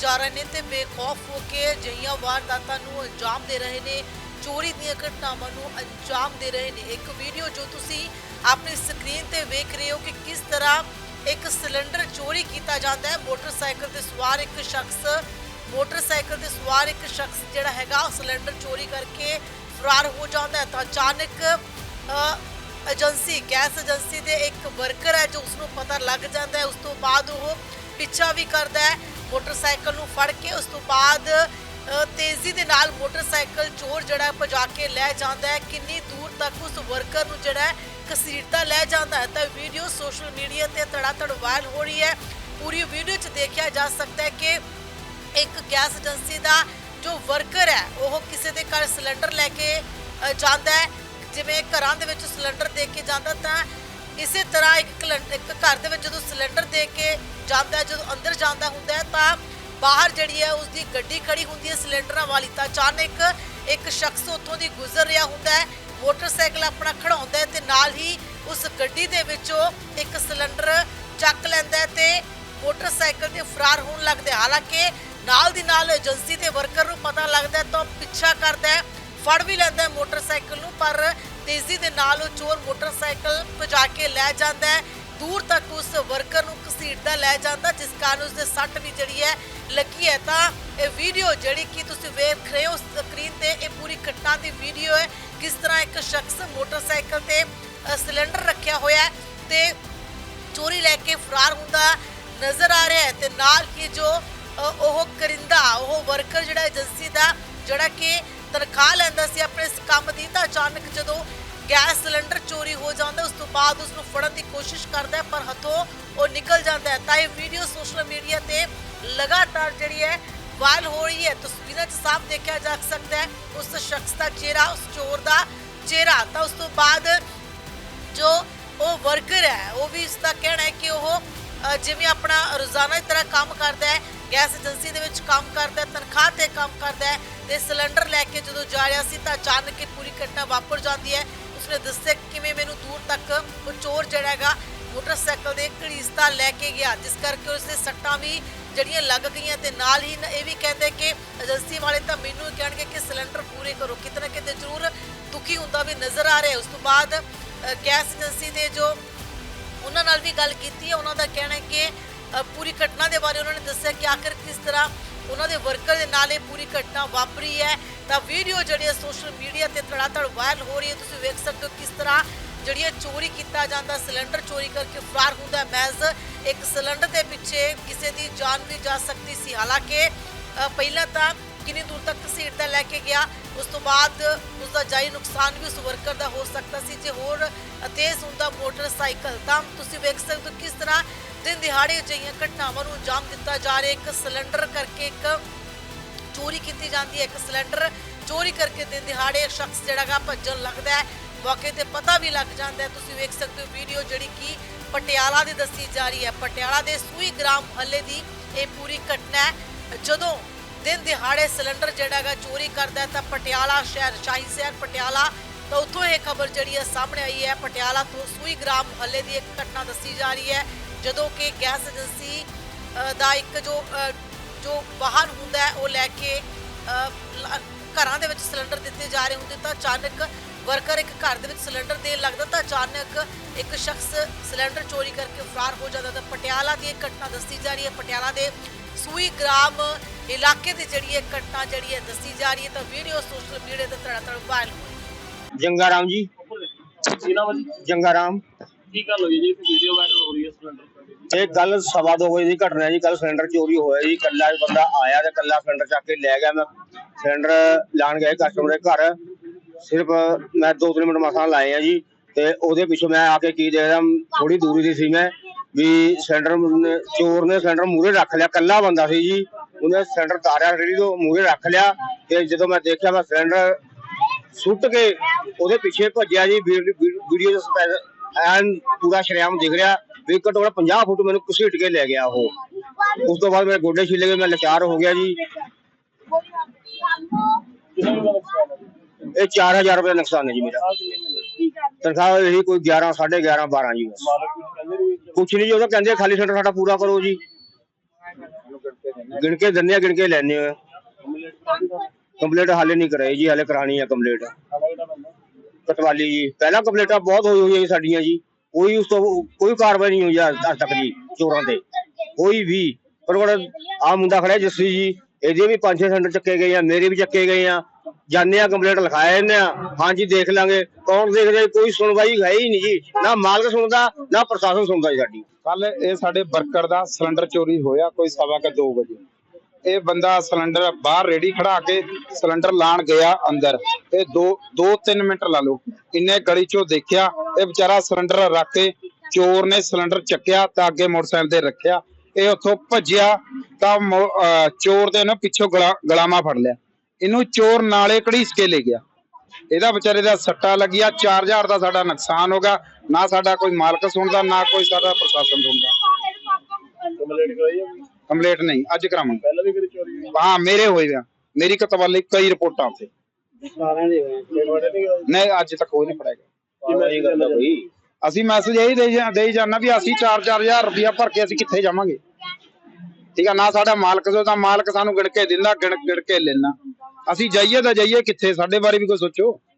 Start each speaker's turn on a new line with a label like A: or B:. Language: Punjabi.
A: ਜਾ ਰਹੇ ਨੇ ਤੇ ਬੇਖੌਫ ਹੋ ਕੇ ਅਜਿਹੀਆਂ ਵਾਰਦਾਤਾਂ ਨੂੰ ਅੰਜਾਮ ਦੇ ਰਹੇ ਨੇ। ਚੋਰੀ ਦੀਆਂ ਘਟਨਾਵਾਂ ਨੂੰ ਅੰਜਾਮ ਦੇ ਰਹੇ ਨੇ। ਇੱਕ ਵੀਡੀਓ ਜੋ ਤੁਸੀਂ ਆਪਣੀ ਸਕਰੀਨ ਤੇ ਵੇਖ ਰਹੇ ਹੋ ਕਿ ਕਿਸ ਤਰ੍ਹਾਂ ਇੱਕ ਸਿਲੰਡਰ ਚੋਰੀ ਕੀਤਾ ਜਾਂਦਾ ਹੈ। ਮੋਟਰਸਾਈਕਲ ਤੇ ਸਵਾਰ ਇੱਕ ਸ਼ਖਸ, ਮੋਟਰਸਾਈਕਲ ਤੇ ਸਵਾਰ ਇੱਕ ਸ਼ਖਸ ਜਿਹੜਾ ਹੈਗਾ, ਉਹ ਸਿਲੰਡਰ ਚੋਰੀ ਕਰਕੇ ਫਰਾਰ ਹੋ ਜਾਂਦਾ ਹੈ। ਤਾਂ ਅਚਾਨਕ ਏਜੰਸੀ, ਗੈਸ ਏਜੰਸੀ ਦੇ ਇੱਕ ਵਰਕਰ ਹੈ ਜੋ ਉਸ ਨੂੰ ਪਤਾ ਲੱਗ ਜਾਂਦਾ ਹੈ। ਉਸ ਤੋਂ ਬਾਅਦ ਉਹ ਪਿੱਛਾ ਵੀ ਕਰਦਾ ਹੈ। ਮੋਟਰਸਾਈਕਲ ਨੂੰ ਫੜ ਕੇ ਉਸ ਤੋਂ ਬਾਅਦ ਤੇਜ਼ੀ ਦੇ ਨਾਲ ਮੋਟਰਸਾਈਕਲ ਚੋਰ ਜਿਹੜਾ ਭਜਾ ਕੇ ਲੈ ਜਾਂਦਾ ਹੈ। ਕਿੰਨੀ ਦੂਰ ਤੱਕ ਉਸ ਵਰਕਰ ਨੂੰ ਜਿਹੜਾ ਹੈ ਲੈ ਜਾਂਦਾ ਹੈ। ਤਾਂ ਵੀਡੀਓ ਸੋਸ਼ਲ ਮੀਡੀਆ ਤੇ ਤੜਾਤੜ ਵਾਇਰਲ ਹੋ ਰਹੀ ਹੈ। ਪੂਰੀ ਵੀਡੀਓ 'ਚ ਦੇਖਿਆ ਜਾ ਸਕਦਾ ਹੈ ਕਿ ਇੱਕ ਗੈਸ ਏਜੰਸੀ ਦਾ ਜੋ ਵਰਕਰ ਹੈ, ਉਹ ਕਿਸੇ ਦੇ ਘਰ ਸਿਲੰਡਰ ਲੈ ਕੇ ਜਾਂਦਾ ਹੈ। ਜਿਵੇਂ ਘਰਾਂ ਦੇ ਵਿੱਚ ਸਿਲੰਡਰ ਦੇ ਕੇ ਜਾਂਦਾ ਤਾਂ ਇਸੇ ਤਰ੍ਹਾਂ ਇੱਕ ਕਲੰ- ਇੱਕ ਘਰ ਦੇ ਵਿੱਚ ਜਦੋਂ ਸਿਲੰਡਰ ਦੇ ਕੇ ਜਾਂਦਾ ਹੈ, ਜਦੋਂ ਅੰਦਰ ਜਾਂਦਾ ਹੁੰਦਾ ਹੈ ਤਾਂ ਬਾਹਰ ਜਿਹੜੀ ਹੈ ਉਸ ਦੀ ਗੱਡੀ ਖੜੀ ਹੁੰਦੀ ਹੈ ਸਿਲੰਡਰਾਂ ਵਾਲੀ। ਤਾਂ ਅਚਾਨਕ ਇੱਕ ਸ਼ਖਸ ਉੱਥੋਂ ਦੀ ਗੁਜ਼ਰ ਰਿਹਾ ਹੁੰਦਾ ਹੈ ਮੋਟਰਸਾਈਕਲ ਆਪਣਾ ਖੜਾਉਂਦਾ ਹੈ ਤੇ ਨਾਲ ਹੀ ਉਸ ਗੱਡੀ ਦੇ ਵਿੱਚੋਂ ਇੱਕ ਸਿਲੰਡਰ ਚੱਕ ਲੈਂਦਾ ਹੈ ਤੇ ਮੋਟਰਸਾਈਕਲ ਤੇ ਫਰਾਰ ਹੋਣ ਲੱਗਦਾ ਹਾਲਾਂਕਿ ਨਾਲ ਦੀ ਨਾਲ ਏਜੰਸੀ ਦੇ ਵਰਕਰ ਨੂੰ ਪਤਾ ਲੱਗਦਾ ਹੈ ਤਾਂ ਉਹ ਪਿੱਛਾ ਕਰਦਾ ਹੈ ਫੜ ਵੀ ਲੈਂਦਾ ਹੈ ਮੋਟਰਸਾਈਕਲ ਨੂੰ ਪਰ ਤੇਜ਼ੀ ਦੇ ਨਾਲ ਉਹ ਚੋਰ ਮੋਟਰਸਾਈਕਲ ਭਜਾ ਕੇ ਲੈ ਜਾਂਦਾ ਹੈ। ਦੂਰ ਤੱਕ ਉਸ ਵਰਕਰ ਨੂੰ ਘਸੀਟਦਾ ਲੈ ਜਾਂਦਾ, ਜਿਸ ਕਾਰਨ ਉਸ ਦੇ ਸੱਟ ਵੀ ਜਿਹੜੀ ਹੈ ਲੱਗੀ ਹੈ। ਤਾਂ ਇਹ ਵੀਡੀਓ ਜਿਹੜੀ ਕਿ ਤੁਸੀਂ ਵੇਖ ਰਹੇ ਹੋ ਸਕਰੀਨ ਤੇ, ਇਹ ਪੂਰੀ ਘਟਨਾ ਦੀ ਵੀਡੀਓ ਹੈ। ਕਿਸ ਤਰ੍ਹਾਂ ਇੱਕ ਸ਼ਖਸ ਮੋਟਰਸਾਈਕਲ ਤੇ ਸਿਲੰਡਰ ਰੱਖਿਆ ਹੋਇਆ ਹੈ ਤੇ ਚੋਰੀ ਲੈ ਕੇ ਫਰਾਰ ਹੁੰਦਾ ਨਜ਼ਰ ਆ ਰਿਹਾ ਹੈ ਤੇ ਨਾਲ ਹੀ ਜੋ ਉਹ ਕਰਿੰਦਾ, ਉਹ ਵਰਕਰ ਜਿਹੜਾ ਏਜੰਸੀ ਦਾ, ਜਿਹੜਾ ਕਿ ਤਨਖਾਹ ਲੈਂਦਾ ਸੀ ਆਪਣੇ ਇਸ ਕੰਮ ਦੀ, ਤਾਂ ਅਚਾਨਕ ਜਦੋਂ ਗੈਸ ਸਿਲੰਡਰ ਚੋਰੀ ਹੋ ਜਾਂਦਾ, ਉਸ ਤੋਂ ਬਾਅਦ ਉਸ ਨੂੰ ਫੜਨ ਦੀ ਕੋਸ਼ਿਸ਼ ਕਰਦਾ ਪਰ ਹੱਥੋਂ ਉਹ ਨਿਕਲ ਜਾਂਦਾ ਹੈ। ਤਾਂ ਇਹ ਵੀਡੀਓ ਸੋਸ਼ਲ ਮੀਡੀਆ ਤੇ ਲਗਾਤਾਰ ਜਿਹੜੀ ਹੈ, ਵਾਇਰਲ ਹੋ ਰਹੀ ਹੈ। ਤਸਵੀਰਾਂ 'ਚ ਸਾਫ਼ ਦੇਖਿਆ ਜਾ ਸਕਦਾ ਹੈ, ਉਸ ਸ਼ਖਸ ਦਾ ਚਿਹਰਾ, ਉਸ ਚੋਰ ਦਾ ਚਿਹਰਾ। ਤਾਂ ਉਸ ਤੋਂ ਬਾਅਦ ਜੋ ਉਹ ਵਰਕਰ ਹੈ, ਉਹ ਵੀ ਇਸ ਦਾ ਕਹਿਣਾ ਹੈ ਕਿ ਉਹ ਜਿਵੇਂ ਆਪਣਾ ਰੋਜ਼ਾਨਾ ਦੀ ਤਰ੍ਹਾਂ ਕੰਮ ਕਰਦਾ ਹੈ, ਗੈਸ ਏਜੰਸੀ ਦੇ ਵਿੱਚ ਕੰਮ ਕਰਦਾ ਹੈ, ਤਨਖਾਹ ਤੇ ਕੰਮ ਕਰਦਾ ਹੈ, ਤੇ ਸਿਲੰਡਰ ਲੈ ਕੇ ਜਦੋਂ ਜਾ ਰਿਹਾ ਸੀ, ਤਾਂ ਅਚਾਨਕ ਇਹ ਪੂਰੀ ਘਟਨਾ ਵਾਪਰ ਜਾਂਦੀ ਹੈ। ਉਸਨੇ ਦੱਸਿਆ ਕਿਵੇਂ ਮੈਨੂੰ ਦੂਰ ਤੱਕ ਉਹ ਚੋਰ ਜਿਹੜਾ ਹੈਗਾ ਮੋਟਰਸਾਈਕਲ ਦੇ ਘੜੀਸਤਾ ਲੈ ਕੇ ਗਿਆ, ਜਿਸ ਕਰਕੇ ਉਸਦੇ ਸੱਟਾਂ ਵੀ ਜਿਹੜੀਆਂ ਲੱਗ ਗਈਆਂ ਤੇ ਨਾਲ ਹੀ ਇਹ ਵੀ ਕਹਿੰਦੇ ਕਿ ਏਜੰਸੀ ਵਾਲੇ ਤਾਂ ਮੈਨੂੰ ਹੀ ਕਹਿਣਗੇ ਕਿ ਸਿਲੰਡਰ ਪੂਰੇ ਕਰੋ, ਕਿਤੇ ਨਾ ਕਿਤੇ ਜ਼ਰੂਰ ਦੁਖੀ ਹੁੰਦਾ ਵੀ ਨਜ਼ਰ ਆ ਰਿਹਾ। ਉਸ ਤੋਂ ਬਾਅਦ ਗੈਸ ਏਜੰਸੀ ਦੇ ਜੋ ਉਹਨਾਂ ਨਾਲ ਵੀ ਗੱਲ ਕੀਤੀ ਹੈ, ਉਹਨਾਂ ਦਾ ਕਹਿਣਾ ਹੈ ਕਿ ਪੂਰੀ ਘਟਨਾ ਦੇ ਬਾਰੇ ਉਹਨਾਂ ਨੇ ਦੱਸਿਆ ਕਿ ਆਖਿਰ ਕਿਸ ਤਰ੍ਹਾਂ ਉਹਨਾਂ ਦੇ ਵਰਕਰ ਦੇ ਨਾਲ ਇਹ ਪੂਰੀ ਘਟਨਾ ਵਾਪਰੀ ਹੈ। ਤਾਂ ਵੀਡੀਓ ਜਿਹੜੀ ਹੈ ਸੋਸ਼ਲ ਮੀਡੀਆ ਤੇ ਤੜਾਤੜ ਵਾਇਰਲ ਹੋ ਰਹੀ ਹੈ। ਤੁਸੀਂ ਵੇਖ ਸਕਦੇ ਹੋ ਕਿਸ ਤਰ੍ਹਾਂ ਜਿਹੜੀ ਹੈ ਚੋਰੀ ਕੀਤਾ ਜਾਂਦਾ ਸਿਲੰਡਰ ਚੋਰੀ ਕਰਕੇ ਫਰਾਰ ਹੁੰਦਾ ਮਹਿਜ਼ ਇੱਕ ਸਿਲੰਡਰ ਦੇ ਪਿੱਛੇ ਕਿਸੇ ਦੀ ਜਾਨ ਵੀ ਜਾ ਸਕਦੀ ਸੀ। ਹਾਲਾਂਕਿ ਪਹਿਲਾਂ ਤਾਂ ਕਿੰਨੀ ਦੂਰ ਤੱਕ ਸੀਟ ਦਾ ਲੈ ਕੇ ਗਿਆ। ਉਸ ਤੋਂ ਬਾਅਦ ਉਸ ਦਾ ਜਾਈ ਨੁਕਸਾਨ ਵੀ ਉਸ ਵਰਕਰ ਦਾ ਹੋ ਸਕਦਾ ਸੀ। ਜੇ ਹੋਰ ਤੇਜ਼ ਹੁੰਦਾ ਮੋਟਰਸਾਈਕਲ, ਤਾਂ ਤੁਸੀਂ ਵੇਖ ਸਕਦੇ ਹੋ ਕਿਸ ਤਰ੍ਹਾਂ ਦਿਨ ਦਿਹਾੜੇ ਅਜਿਹੀਆਂ ਘਟਨਾਵਾਂ ਨੂੰ ਅੰਜਾਮ ਦਿੱਤਾ ਜਾ ਰਿਹਾ ਇੱਕ ਸਿਲੰਡਰ ਕਰਕੇ ਇੱਕ ਚੋਰੀ ਕੀਤੀ ਜਾਂਦੀ ਹੈ। ਇੱਕ ਸਿਲੰਡਰ ਚੋਰੀ ਕਰਕੇ ਦਿਨ ਦਿਹਾੜੇ ਇੱਕ ਸ਼ਖਸ ਜਿਹੜਾ ਭੱਜਣ ਲੱਗਦਾ ਹੈ। ਮੌਕੇ ਤੇ ਪਤਾ ਵੀ ਲੱਗ ਜਾਂਦਾ ਹੈ। ਤੁਸੀਂ ਵੇਖ ਸਕਦੇ ਹੋ ਵੀਡੀਓ ਜਿਹੜੀ ਕਿ ਪਟਿਆਲਾ ਦੀ ਦੱਸੀ ਜਾ ਰਹੀ ਹੈ। ਪਟਿਆਲਾ ਦੇ ਸੂਈ ਗ੍ਰਾਮ ਮਹੱਲੇ ਦੀ ਇਹ ਪੂਰੀ ਘਟਨਾ ਹੈ। ਜਦੋਂ ਦਿਨ ਦਿਹਾੜੇ ਸਿਲੰਡਰ ਜਿਹੜਾ ਚੋਰੀ ਕਰਦਾ ਹੈ ਤਾਂ ਪਟਿਆਲਾ ਸ਼ਹਿਰ, ਸ਼ਾਹੀ ਸ਼ਹਿਰ ਪਟਿਆਲਾ ਤਾਂ ਉੱਥੋਂ ਇਹ ਖਬਰ ਜਿਹੜੀ ਹੈ ਸਾਹਮਣੇ ਆਈ ਹੈ। ਪਟਿਆਲਾ ਤੋਂ ਸੂਈ ਗ੍ਰਾਮ ਮਹੱਲੇ ਦੀ ਇੱਕ ਘਟਨਾ ਦੱਸੀ ਜਾ ਰਹੀ ਹੈ। ਜਦੋਂ ਕਿ ਗੈਸ ਏਜੰਸੀ ਦਾ ਇੱਕ ਜੋ ਜੋ ਵਾਹਨ ਹੁੰਦਾ ਹੈ ਉਹ ਲੈ ਕੇ ਘਰਾਂ ਦੇ ਵਿੱਚ ਸਿਲੰਡਰ ਦਿੱਤੇ ਜਾ ਰਹੇ ਹੁੰਦੇ ਤਾਂ ਅਚਾਨਕ ਵਰਕਰ ਇੱਕ ਘਰ ਦੇ ਵਿੱਚ ਸਿਲੰਡਰ ਦੇਣ ਲੱਗਦਾ ਤਾਂ ਅਚਾਨਕ ਇੱਕ ਸ਼ਖਸ ਸਿਲੰਡਰ ਚੋਰੀ ਕਰਕੇ ਫਰਾਰ ਹੋ ਜਾਂਦਾ ਤਾਂ ਪਟਿਆਲਾ ਦੀ ਇੱਕ ਘਟਨਾ ਦੱਸੀ ਜਾ ਰਹੀ ਹੈ। ਪਟਿਆਲਾ ਦੇ ਸੂਈ ਗ੍ਰਾਮ ਇਲਾਕੇ ਦੀ ਜਿਹੜੀ ਇਹ ਘਟਨਾ ਜਿਹੜੀ ਹੈ ਦੱਸੀ ਜਾ ਰਹੀ ਹੈ ਤਾਂ ਵੀਡੀਓ ਸੋਸ਼ਲ ਮੀਡੀਆ ਤੇ ਤੜਾਤੜ ਵਾਇਰਲ ਹੋ ਰਹੀ ਹੈ
B: ਜੰਗਾ ਰਾਮ ਜੀ? ਜੰਗਾ ਰਾਮ
C: ਕੀ ਗੱਲ ਹੋਈ ਜੀ? ਵੀਡੀਓ ਵਾਇਰਲ ਹੋ ਰਹੀ ਹੈ ਸਿਲੰਡਰ
B: ਇਹ ਕੱਲ ਸਵਾ ਦੋ ਵਜੇ ਦੀ ਘਟਨਾ ਹੈ ਜੀ। ਕੱਲ ਸਿਲੰਡਰ ਚੋਰੀ ਹੋਇਆ ਜੀ। ਕੱਲਾ ਬੰਦਾ ਆਇਆ ਤੇ ਕੱਲਾ ਸਿਲੰਡਰ ਚੱਕ ਕੇ ਲੈ ਗਿਆ। ਮੈਂ ਸਿਲੰਡਰ ਲਾਣ ਗਏ ਕਸਟਮਰ ਦੇ ਘਰ। ਸਿਰਫ ਮੈਂ ਦੋ ਤਿੰਨ ਮਿੰਟ ਮਸਾਂ ਲਾਏ ਆ ਜੀ। ਤੇ ਉਹਦੇ ਪਿੱਛੇ ਮੈਂ ਆ ਕੇ ਕੀ ਦੇਖਦਾ ਥੋੜੀ ਦੂਰੀ ਦੀ ਸੀ ਮੈਂ, ਵੀ ਸਿਲੰਡਰ ਚੋਰ ਨੇ ਸਿਲੰਡਰ ਮੂਰੇ ਰੱਖ ਲਿਆ। ਕੱਲਾ ਬੰਦਾ ਸੀ ਜੀ। ਉਹਨੇ ਸਿਲੰਡਰ ਤਾਰਿਆ ਰੇੜੀ ਤੋਂ ਮੂਰੇ ਰੱਖ ਲਿਆ। ਤੇ ਜਦੋਂ ਮੈਂ ਦੇਖਿਆ, ਮੈਂ ਸਿਲੰਡਰ ਸੁੱਟ ਕੇ ਉਹਦੇ ਪਿੱਛੇ ਭੱਜਿਆ ਜੀ। ਵੀਡੀਓ ਚ ਐਨ ਪੂਰਾ ਸ਼ਰੇਆਮ ਦਿਖ ਰਿਹਾ ਵੀ ਘੱਟੋ 50 ਫੁੱਟ ਮੈਨੂੰ ਘਸੀਟ ਕੇ ਲੈ ਗਿਆ ਉਹ। ਉਸ ਤੋਂ ਬਾਅਦ ਮੇਰੇ ਗੋਡੇ ਛਿੱਲੇ ਗਏ, ਮੈਂ ਲਾਚਾਰ ਹੋ ਗਿਆ ਜੀ। ਇਹ 4000 ਰੁਪਏ ਨੁਕਸਾਨ ਹੈ ਜੀ ਮੇਰਾ। ਤਨਖਾਹ ਇਹੀ ਕੋਈ 11 11.5 12 ਜੀ ਕੁਛ ਨਹੀਂ ਜੀ, ਉਹ ਕਹਿੰਦੇ ਖਾਲੀ ਸੈਂਟਰ ਸਾਡਾ ਪੂਰਾ ਕਰੋ ਜੀ।
D: ਕੇ ਦਿੰਦੇ
B: ਗਿਣ ਕੇ ਦਿੰਦੇ ਆ ਗਿਣ ਕੇ ਲੈਣੇ ਆ।
C: ਕੰਪਲੀਟ
B: ਹਾਲੇ ਨਹੀਂ ਕਰਾਈ ਜੀ, ਹਾਲੇ ਕਰਾਣੀ ਆ ਕੰਪਲੀਟ। ਕਟਵਾਲੀ ਜੀ। ਪਹਿਲਾਂ ਕੰਪਲੀਟਾਂ ਬਹੁਤ ਹੋਈ ਹੋਈਆਂ ਜੀ ਸਾਡੀਆਂ ਜੀ। ਕੋਈ ਉਸ ਤੋਂ ਕੋਈ ਕਾਰਵਾਈ ਨਹੀਂ ਹੋਈ ਅੱਜ ਤੱਕ ਜੀ, ਚੋਰਾਂ ਤੇ। ਕੋਈ ਵੀ। ਪਰ ਆ ਮੁੰਡਾ ਖੜਾ ਜੱਸੀ ਜੀ। ਇਹਦੇ ਵੀ ਪੰਜ ਛੇ ਸੈਂਟਰ ਚੱਕੇ ਗਏ ਆ, ਮੇਰੇ ਵੀ ਚੱਕੇ ਗਏ ਆ। ਜਾਣੇ ਆ, ਕੰਪਲੇਂਟ ਲਿਖਾਇਆ ਇਹਨੇ ਆ। ਹਾਂਜੀ ਦੇਖ ਲਾਂਗੇ। ਕੌਣ ਦੇਖਦਾ ਕੋਈ ਸੁਣਵਾਈ ਹੈ ਹੀ ਨਹੀਂ ਜੀ। ਨਾ ਮਾਲਕ ਸੁਣਦਾ, ਨਾ ਪ੍ਰਸ਼ਾਸਨ ਸੁਣਦਾ ਜੀ ਸਾਡੀ।
D: ਕੱਲ ਇਹ ਸਾਡੇ ਵਰਕਰ ਦਾ ਸਿਲੰਡਰ ਚੋਰੀ ਹੋਇਆ, ਕੋਈ ਸਵਾ ਕੇ 2 ਵਜੇ। ਇਹ ਬੰਦਾ ਸਿਲੰਡਰ ਬਾਹਰ ਰੇੜੀ ਖੜਾ ਕੇ ਸਿਲੰਡਰ ਲਾਣ ਗਿਆ ਅੰਦਰ। ਇਹ 2 2 3 ਮਿੰਟ ਲਾ ਲਓ। ਇੰਨੇ ਗਲੀ ਚੋਂ ਦੇਖਿਆ, ਇਹ ਵਿਚਾਰਾ ਸਿਲੰਡਰ ਰੱਖ ਕੇ ਚੋਰ ਨੇ ਸਿਲੰਡਰ ਚੱਕਿਆ ਤਾਂ ਅੱਗੇ ਮੋਟਰਸਾਈਕਲ ਤੇ ਰੱਖਿਆ। ਇਹ ਉੱਥੋਂ ਭੱਜਿਆ ਤਾਂ ਚੋਰ ਦੇ ਨਾ ਪਿੱਛੋਂ ਗਲਾਮਾ ਫੜ ਲਿਆ। ਇਹਨੂੰ ਚੋਰ ਨਾਲੇ ਘੜੀਸ ਕੇ ਲੈ ਗਿਆ? ਇਹਦਾ ਵਿਚਾਰੇ ਦਾ ਸੱਟਾ ਲੱਗਿਆ 4000 ਦਾ ਸਾਡਾ ਨੁਕਸਾਨ ਹੋ ਗਿਆ। ਨਾ ਸਾਡਾ ਕੋਈ ਮਾਲਕ ਸੁਣਦਾ, ਨਾ ਕੋਈ ਸਾਡਾ ਪ੍ਰਸ਼ਾਸਨ ਸੁਣਦਾ।
C: ਕੰਪਲੀਟ
D: ਨਹੀਂ ਅੱਜ ਕਰਾਵਾਂਗੇ।
C: ਪਹਿਲਾਂ ਵੀ ਕਰੀ ਚੋਰੀ ਹੋਈ?
D: ਹਾਂ ਮੇਰੇ ਹੋਏ ਆ। ਮੇਰੀ ਕਤਵਾਲੀ ਕਈ ਰਿਪੋਰਟਾਂ ਤੇ।
C: ਸਾਰਿਆਂ ਦੇ ਹੋਏ ਤੁਹਾਡੇ ਨਹੀਂ
D: ਅੱਜ ਤੱਕ ਕੋਈ ਨਹੀਂ ਫੜਿਆ ਗਿਆ।
C: ਕੀ
B: ਗੱਲ
D: ਅਸੀਂ ਮੈਸੇਜ ਇਹੀ ਦੇ ਜਾ- ਦੇਈ ਜਾਣਾ ਵੀ ਅਸੀਂ 4-4000 ਰੁਪਇਆ ਭਰ ਕੇ ਅਸੀਂ ਕਿੱਥੇ ਜਾਵਾਂਗੇ। ਠੀਕ ਆ ਨਾ ਸਾਡਾ ਮਾਲਕ ਸੋ ਤਾਂ ਮਾਲਕ ਸਾਨੂੰ ਗਿਣ ਕੇ ਦਿੰਦਾ ਗਿਣ ਗਿਣ ਕੇ ਲੈਣਾ ਅਸੀਂ ਜਾਈਏ ਤਾਂ ਜਾਈਏ ਕਿੱਥੇ? ਸਾਡੇ ਬਾਰੇ ਵੀ ਕੋਈ ਸੋਚੋ।